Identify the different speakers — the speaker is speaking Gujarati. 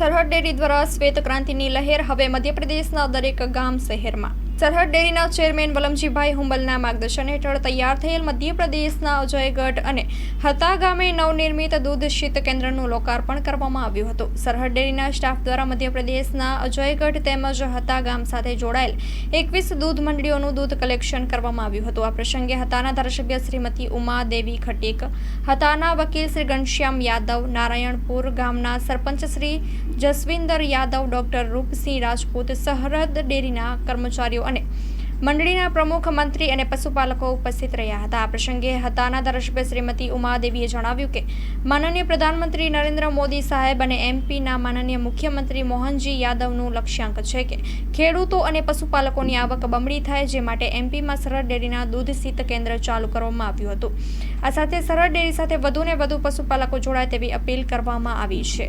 Speaker 1: સરહદ ડેરી દ્વારા શ્વેત ક્રાંતિની લહેર હવે મધ્યપ્રદેશના દરેક ગામ શહેરમાં. સરહદ ડેરીના ચેરમેન વલમજીભાઈ હુંબલના માર્ગદર્શન હેઠળ તૈયાર થયેલ મધ્યપ્રદેશના અજયગઢ અને હતા ગામે નવનિર્મિત દૂધ શીત કેન્દ્રનું લોકાર્પણ કરવામાં આવ્યું હતું. સરહદ ડેરીના સ્ટાફ દ્વારા મધ્યપ્રદેશના અજયગઢ તેમજ હતા ગામ સાથે જોડાયેલ એકવીસ દૂધ મંડળીઓનું દૂધ કલેક્શન કરવામાં આવ્યું હતું. આ પ્રસંગે હતાના ધારાસભ્ય શ્રીમતી ઉમા દેવી ખટીક હતાના વકીલ શ્રી ઘનશ્યામ યાદવ, નારાયણપુર ગામના સરપંચ શ્રી જસવિંદર યાદવ, ડોક્ટર રૂપસિંહ રાજપૂત, સરહદ ડેરીના કર્મચારીઓ અને મંડળીના પ્રમુખ મંત્રી અને પશુપાલકો ઉપસ્થિત રહ્યા હતા. આ પ્રસંગે હતાના ધારાસભ્ય શ્રીમતી ઉમાદેવીએ જણાવ્યું કે, માનનીય પ્રધાનમંત્રી નરેન્દ્ર મોદી સાહેબ અને એમપીના માનનીય મુખ્યમંત્રી મોહનજી યાદવનું લક્ષ્યાંક છે કે, ખેડૂતો અને પશુપાલકોની આવક બમણી થાય જે માટે એમપીમાં સરહદ ડેરીના દૂધ શીત કેન્દ્ર ચાલુ કરવામાં આવ્યું હતું. આ સાથે સરહદ ડેરી સાથે વધુને વધુ પશુપાલકો જોડાય તેવી અપીલ કરવામાં આવી છે.